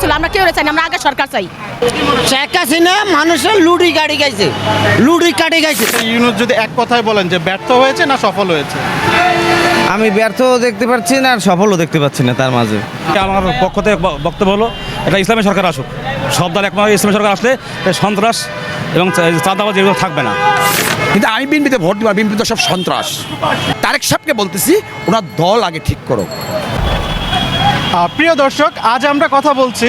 ছিল আমরা কেউ চাই না আমরা আগে সরকার চাই। শেখ হাসিনা মানুষের লুডি গাড়ি গাইছে লুডি কাটি গাইছে। ইউনুস যদি এক কথায় বলেন যে ব্যর্থ হয়েছে না সফল হয়েছে? আমি ব্যর্থও দেখতে পাচ্ছি না আর সফলও দেখতে পাচ্ছি না তার মাঝে। আমার পক্ষ থেকে বক্তব্য হলো এটা ইসলামী সরকার আসুক। সব দল একমাত্র ইসলামী সরকার আসলে সন্ত্রাস এবং চাঁদাবাজ এগুলো থাকবে না। কিন্তু আমি বিএনপিতে ভোট দিব বিএনপি তো সব সন্ত্রাস। তারেক সাহেবকে বলতেছি ওনার দল আগে ঠিক করো প্রিয় দর্শক, আজ আমরা কথা বলছি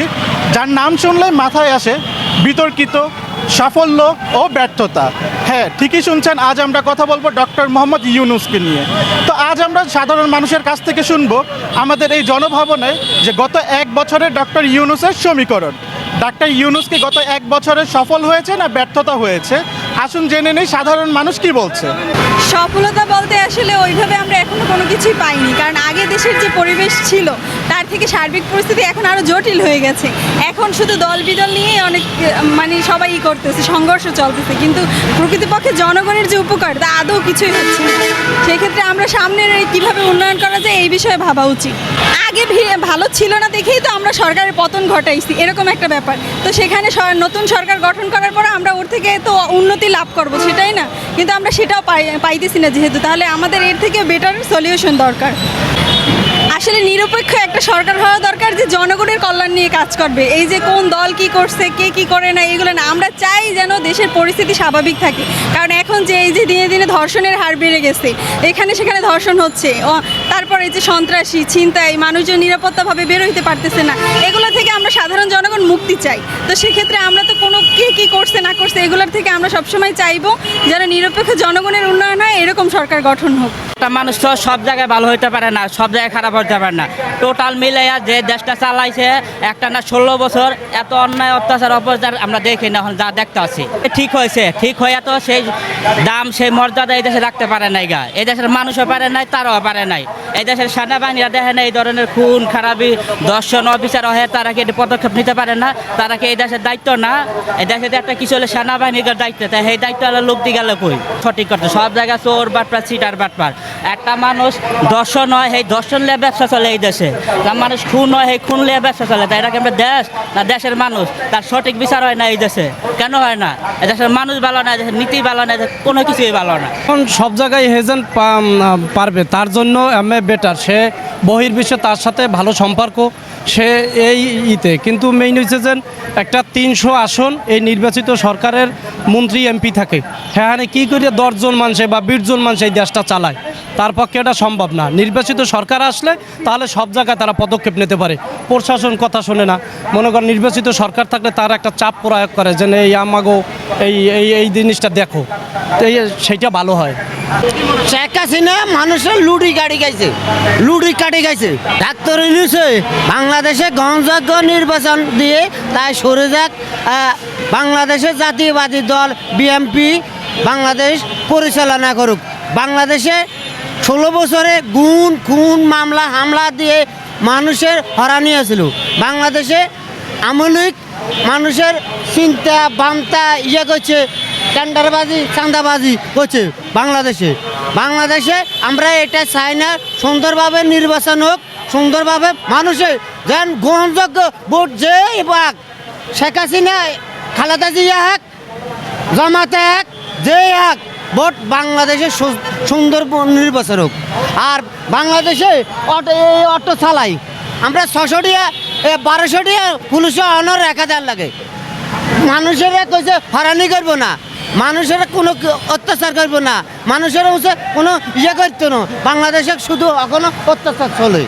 যার নাম শুনলে মাথায় আসে বিতর্কিত, সাফল্য ও ব্যর্থতা। হ্যাঁ ঠিকই শুনছেন, আজ আমরা কথা বলব ডক্টর মোহাম্মদ ইউনুসকে নিয়ে। তো আজ আমরা সাধারণ মানুষের কাছ থেকে শুনব আমাদের এই জনভবনে যে গত এক বছরের ডক্টর ইউনুসের সমীকরণ। ডাক্তার ইউনুসকে গত এক বছরে সফল হয়েছে না ব্যর্থতা হয়েছে? আসুন জেনে নেই সাধারণ মানুষ কি বলছে। সফলতা বলতে আসলে ওইভাবে আমরা এখনও কোনো কিছুই পাইনি, কারণ আগে দেশের যে পরিবেশ ছিল তার থেকে সার্বিক পরিস্থিতি এখন আরও জটিল হয়ে গেছে। এখন শুধু দল বিদল নিয়ে অনেক মানে সবাই করতেছে, সংঘর্ষ চলতেছে। কিন্তু প্রকৃতপক্ষে জনগণের যে উপকার, তা আদৌ কিছুই হচ্ছে সেক্ষেত্রে আমরা সামনের কীভাবে উন্নয়ন করা যায়, এই বিষয়ে ভাবা উচিত। আগে ভালো ছিল না দেখেই তো আমরা সরকারের পতন ঘটাইছি, এরকম একটা ব্যাপার। তো সেখানে নতুন সরকার গঠন করার পর আমরা ওর থেকে তো উন্নতি লাভ করব, সেটাই না। কিন্তু আমরা সেটাও পাই, পাইতেছি না যেহেতু। তাহলে আমাদের এর থেকে বেটার সলিউশন দরকার। আসলে নিরপেক্ষ একটা সরকার হওয়া দরকার যে জনগণের কল্যাণ নিয়ে কাজ করবে। এই যে কোন দল কি করছে, কে কি করে না, এগুলো না। আমরা চাই যেন দেশের পরিস্থিতি স্বাভাবিক থাকে। কারণ এখন যে এই যে দিনে দিনে ধর্ষণের হার বেড়ে গেছে, এখানে সেখানে ধর্ষণ হচ্ছে। ও, তারপরে এই যে সন্ত্রাসী, ছিনতাই, মানুষজন নিরাপত্তাভাবে বের হইতে পারতেছে না, এগুলো থেকে আমরা সাধারণ জনগণ মুক্তি চাই। তো সেক্ষেত্রে আমরা তো কে কি করছে, না করছে, এগুলোর থেকে আমরা সবসময় চাইব যেন নিরপেক্ষ জনগণের উন্নয়ন হয়, এরকম সরকার গঠন হোক। একটা মানুষ তো সব জায়গায় ভালো হইতে পারে না, সব জায়গায় খারাপ হইতে পারে না। টোটাল মিলাইয়া যে দেশটা চালাইছে, একটা না ষোলো বছর এত অন্যায়, অত্যাচার অপচার আমরা দেখি না, এখন যা দেখতে আছি। ঠিক হয়েছে, ঠিক হয়ে তো সেই দাম, সেই মর্যাদা এই দেশে রাখতে পারে নাই গা। এই দেশের মানুষও পারে নাই, তারাও পারে নাই। এই দেশের সেনাবাহিনীরা দেখে না এই ধরনের খুন, খারাপি, দর্শন অফিসার হয়ে তারা কি পদক্ষেপ নিতে পারে না? তারা কি এই দেশের দায়িত্ব না? এই যে একটা কিছু হলে সেনাবাহিনীর দায়িত্ব তাই সেই দায়িত্ব হলো লোক দিয়ে গেল কই? সঠিক করতে। সব জায়গায় চোর, বাটপার সিটার বাটপার। একটা মানুষ দর্শন হয়, সেই দর্শন লিয়ে ব্যবসা চলে এই দেশে। একটা মানুষ খুন হয়, সেই খুন লিয়ে ব্যবসা চলে। তাই এটাকে আমরা দেশ? না, দেশের মানুষ। তার সঠিক বিচার হয় না এই দেশে। কেন হয় না? এই দেশের মানুষ ভালো না দেশের নীতি ভালো না কোনো কিছুই ভালো না। এখন সব জায়গায় হেজেন্ট পারবে। তার জন্য আমি বেটার সে বহির্বিশ্বে তার সাথে ভালো সম্পর্ক, সে এই ইতে। কিন্তু মেইন হচ্ছে যে একটা তিনশো আসন এই নির্বাচিত সরকারের মন্ত্রী এমপি থাকে। হ্যাঁ কী করে দশজন মানুষে বা বিশজন মানুষ এই দেশটা চালায়? তার পক্ষে এটা সম্ভব না। নির্বাচিত সরকার আসলে তাহলে সব জায়গায় তারা পদক্ষেপ নিতে পারে। প্রশাসন কথা শোনে না। মনে করেন নির্বাচিত সরকার থাকলে তার একটা চাপ প্রয়োগ করে যে এই আমাগো এই এই এই জিনিসটা দেখো। তো সেইটা ভালো হয়। শেখ হাসিনা মানুষের লুডি গাড়ি গাইছে, লুডি কাটি গাইছে। ডাক্তার ইউনুসে বাংলাদেশে গ্রহণযোগ্য নির্বাচন দিয়ে তাই সরে যাক বাংলাদেশের জাতীয়বাদী দল বিএমপি বাংলাদেশ পরিচালনা করুক। বাংলাদেশে ষোলো বছরে গুণ, খুন, মামলা, হামলা দিয়ে মানুষের হরানি আছিল বাংলাদেশে আমলিক মানুষের চিন্তা বান্তা ইয়ে করছে টেন্ডারবাজি, চাঁদাবাজি করছে বাংলাদেশে। বাংলাদেশে আমরা এটা চাই না, সুন্দরভাবে নির্বাচন হোক, সুন্দরভাবে মানুষের যেন গ্রহণযোগ্য ভোট যে পাক। শেখ হাসিনা, খালেদা জিয়া হাক, জামাতে হাক, যে হাক, ভোট বাংলাদেশে সুন্দর নির্বাচন হোক। আর বাংলাদেশে অটো এই অটো চালাই। আমরা ছশো টিয়া বারোশো টিয়া পুলিশে অনর রেখা দেওয়ার লাগে। মানুষের কইছে হরানি করব না। মানুষের কোনো অত্যাচার করব না। মানুষের হচ্ছে কোনো ইয়ে করতো না। বাংলাদেশে শুধু এখনও অত্যাচার চলে।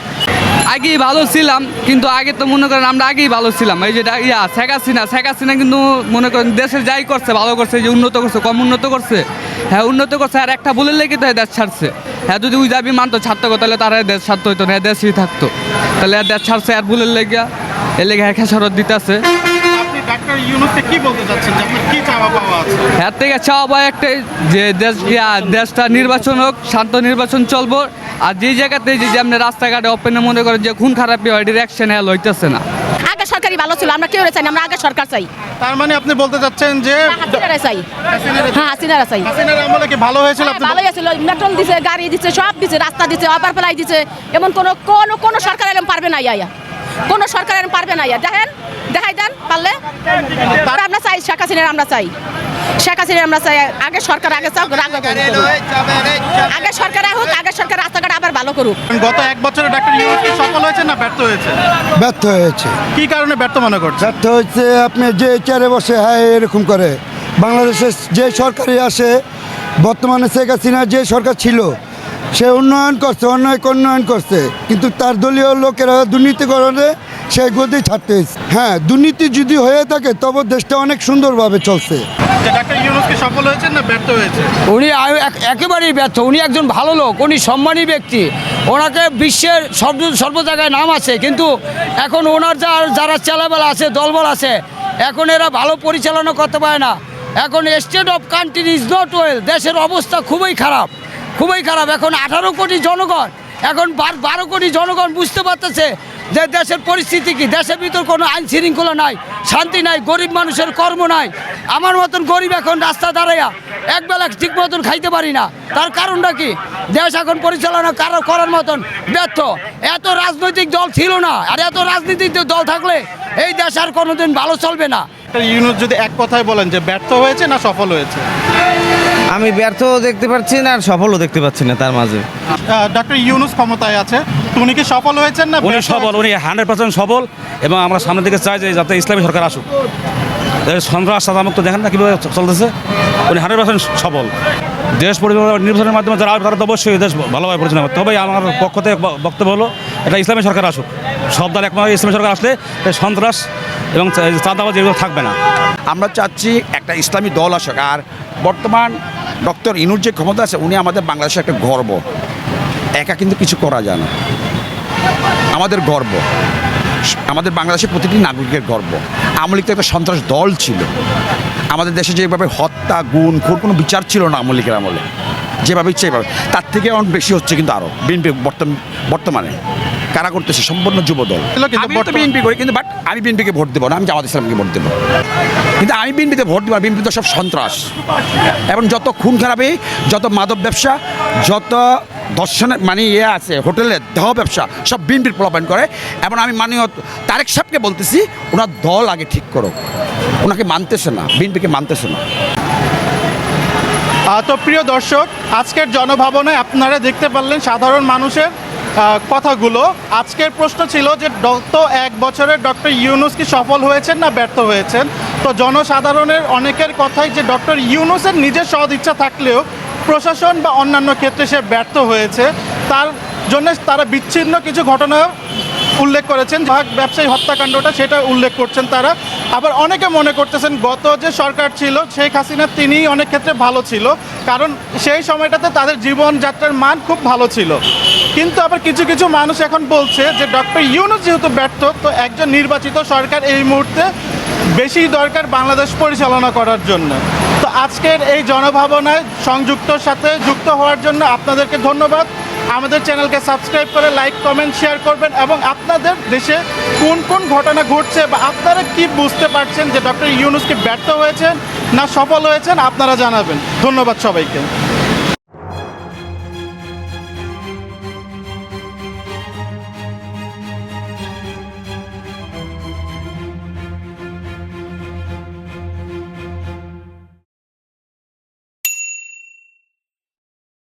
আগেই ভালো ছিলাম, কিন্তু আগে তো মনে করেন আমরা আগেই ভালো ছিলাম। এই যেটা ইয়া, শেখ হাসিনা শেখ হাসিনা কিন্তু মনে করেন দেশের যাই করছে, ভালো করছে যে উন্নত করছে, কম উন্নত করছে। হ্যাঁ উন্নত করছে, আর একটা বলে লেগে তো দেশ ছাড়ছে। হ্যাঁ যদি ওই যাবি মানতো ছাড়তো, তাহলে তারা দেশ ছাড়তো হইতো না দেশই থাকতো। তাহলে দেশ ছাড়ছে, আর ভুলের লেগে এর লেগে হ্যাঁ খেসারত দিতেছে। ডাক্তার ইউনুসকে কি বলতে চাচ্ছেন? আপনার কি চাওয়া পাওয়া আছে? হ্যাঁ থেকে চাওয়া পাওয়া একটাই যে দেশ দেশটা নির্বাচন হোক শান্ত নির্বাচন চলবো। আর যে জায়গাতে যে আপনি রাস্তাঘাটে ওপেনে মনে করেন যে খুন খারাপি হয় ডিরেকশন হ্যাঁ লইতেছে না। আগে সরকারই ভালো ছিল আমরা কেউ চাই না আমরা আগে সরকার চাই। তার মানে আপনি বলতে চাচ্ছেন যে হাসিনারা চাই। হ্যাঁ হাসিনারা চাই। হাসিনার আমলে কি ভালো হয়েছিল হ্যাঁ, আপনি ভালোই আছিল মেট্রোল দিছে গাড়ি দিছে সব দিছে রাস্তা দিছে অপার ফেলাই দিছে। এমন কোনো কোনো কোনো সরকার এরকম পারবে না ইয়া কোনো সরকার পারবে না ইয়া। দেখেন দেখাই দেন পারলে? আর আমরা চাই শেখ হাসিনার আমরা চাই। শেখ হাসিনার আমরা চাই আগে সরকার আগে চাও আগে আগে সরকার হোক আগে সরকার রাস্তাঘাট আবার ভালো করুক। গত এক বছরে ডাক্তার ইউনুস কি সফল হয়েছে না ব্যর্থ হয়েছে? ব্যর্থ হয়েছে। কি কারণে ব্যর্থ মনে করছে ব্যর্থ হয়েছে আপনি যে চেয়ারে বসে হ্যাঁ এরকম করে। বাংলাদেশে যে সরকারি আসে বর্তমানে শেখ হাসিনা যে সরকার ছিল সে উন্নয়ন করছে অন্যায় উন্নয়ন করছে। কিন্তু তার দলীয় লোকেরা দুর্নীতি করে সেই গদি ছাড়তে হয়েছে হ্যাঁ দুর্নীতি যদি হয়ে থাকে তবে দেশটা অনেক সুন্দরভাবে চলছে। যে ডাক্তার ইউনুস কি সফল হয়েছে না ব্যর্থ হয়েছে উনি একেবারেই ব্যর্থ। উনি একজন ভালো লোক উনি সম্মানী ব্যক্তি। ওনাকে বিশ্বের সর্ব সর্ব জায়গায় নাম আছে কিন্তু এখন ওনার যা যারা চেলাবেলা আছে দলবল আছে এখন এরা ভালো পরিচালনা করতে পারে না। এখন state of country is not well দেশের অবস্থা খুবই খারাপ খুবই খারাপ। এখন আঠারো কোটি জনগণ এখন বারো কোটি জনগণ বুঝতে পারতেছে যে দেশের পরিস্থিতি কি? দেশের ভিতর কোনো আইন শৃঙ্খলা নাই শান্তি নাই গরিব মানুষের কর্ম নাই। আমার মতন গরিব এখন রাস্তা দাঁড়াইয়া একবেলা ঠিক মতন খাইতে পারি না। তার কারণটা কি? দেশ এখন পরিচালনা কারো- করার মতন ব্যর্থ। এত রাজনৈতিক দল ছিল না আর এত রাজনৈতিক দল থাকলে এই দেশ আর কোনোদিন ভালো চলবে না। ইউনুস যদি এক কথায় বলেন যে ব্যর্থ হয়েছে না সফল হয়েছে? আমি ব্যর্থও দেখতে পাচ্ছি না আর সফলও দেখতে পাচ্ছি না তার মাঝে। ডক্টর ইউনুস ক্ষমতায় আছে। উনি কি সফল হয়েছেন না উনি সবল উনি হান্ড্রেড পার্সেন্ট সবল এবং আমরা সামনের দিকে চাই যে যাতে ইসলামী সরকার আসুক। সন্ত্রাস সাদামুক্ত দেখেন না কীভাবে চলতেছে? উনি হান্ড্রেড পার্সেন্ট সবল দেশ পরিচালনা নির্বাচনের মাধ্যমে যারা আসবে তারা তো অবশ্যই দেশ ভালোভাবে পরিচালনা করবে তবে আমার পক্ষ থেকে বক্তব্য হলো এটা ইসলামী সরকার আসুক। সব দল একমাত্র ইসলামী সরকার আসলে সন্ত্রাস এবং চাঁদাবাজ এগুলো থাকবে না। আমরা চাচ্ছি একটা ইসলামী দল আসুক। আর বর্তমান ডক্টর ইনুর যে ক্ষমতা আছে উনি আমাদের বাংলাদেশের একটা গর্ব। একা কিন্তু কিছু করা যায় না। আমাদের গর্ব। আমাদের বাংলাদেশের প্রতিটি নাগরিকের গর্ব। আমলিক তো একটা সন্ত্রাস দল ছিল। আমাদের দেশে যেভাবে হত্যা গুণ খুন কোনো বিচার ছিল না আমলিকের আমলে। যেভাবে ইচ্ছে এভাবে। তার থেকে অনেক বেশি হচ্ছে কিন্তু আরও বিএনপি বর্তমানে। কারা করতেছে? সম্পূর্ণ যুব দল কিন্তু আমি তো বর্তমান- বিএনপি করি কিন্তু বাট আমি বিএনপিকে ভোট দেবো না আমি জামাত ইসলামকে ভোট দেবো। কিন্তু আমি বিএনপিতে ভোট দেবো বিএনপি তো সব সন্ত্রাস। এবং যত খুন খারাপি যত মাদক ব্যবসা যত দর্শনের মানে ইয়ে আছে হোটেলের দেহ ব্যবসা সব বিএনপির প্রলোভন করে। এবং আমি মাননীয় তারেক সাহেবকে বলতেছি ওনার দল আগে ঠিক করো ওনাকে মানতেছে না বিএনপিকে মানতেছে না। তো প্রিয় দর্শক, আজকের জনভাবনায় আপনারা দেখতে পারলেন সাধারণ মানুষের কথাগুলো। আজকের প্রশ্ন ছিল যে, গত এক বছরের ডক্টর ইউনুস কি সফল হয়েছেন না ব্যর্থ হয়েছেন? তো জনসাধারণের অনেকের কথাই যে, ডক্টর ইউনুসের নিজের সদ ইচ্ছা থাকলেও প্রশাসন বা অন্যান্য ক্ষেত্রে সে ব্যর্থ হয়েছে। তার জন্য তারা বিচ্ছিন্ন কিছু ঘটনা উল্লেখ করেছেন। ভাগ ব্যবসায়ী হত্যাকাণ্ডটা সেটা উল্লেখ করছেন তারা। আবার অনেকে মনে করতেছেন গত যে সরকার ছিল, শেখ হাসিনা তিনি অনেক ক্ষেত্রে ভালো ছিল, কারণ সেই সময়টাতে তাদের জীবনযাত্রার মান খুব ভালো ছিল। কিন্তু আবার কিছু কিছু মানুষ এখন বলছে যে, ডক্টর ইউনুস যেহেতু ব্যর্থ, তো একজন নির্বাচিত সরকার এই মুহূর্তে বেশি দরকার বাংলাদেশ পরিচালনা করার জন্য। তো আজকের এই জনভাবনায় সংযুক্তর সাথে যুক্ত হওয়ার জন্য আপনাদেরকে ধন্যবাদ। আমাদের চ্যানেলকে সাবস্ক্রাইব করে লাইক, কমেন্ট, শেয়ার করবেন এবং আপনাদের দেশে কোন কোন ঘটনা ঘটছে বা আপনারা কি বুঝতে পারছেন যে ডক্টর ইউনুস কি ব্যর্থ হয়েছেন না সফল হয়েছেন আপনারা জানাবেন। ধন্যবাদ সবাইকে।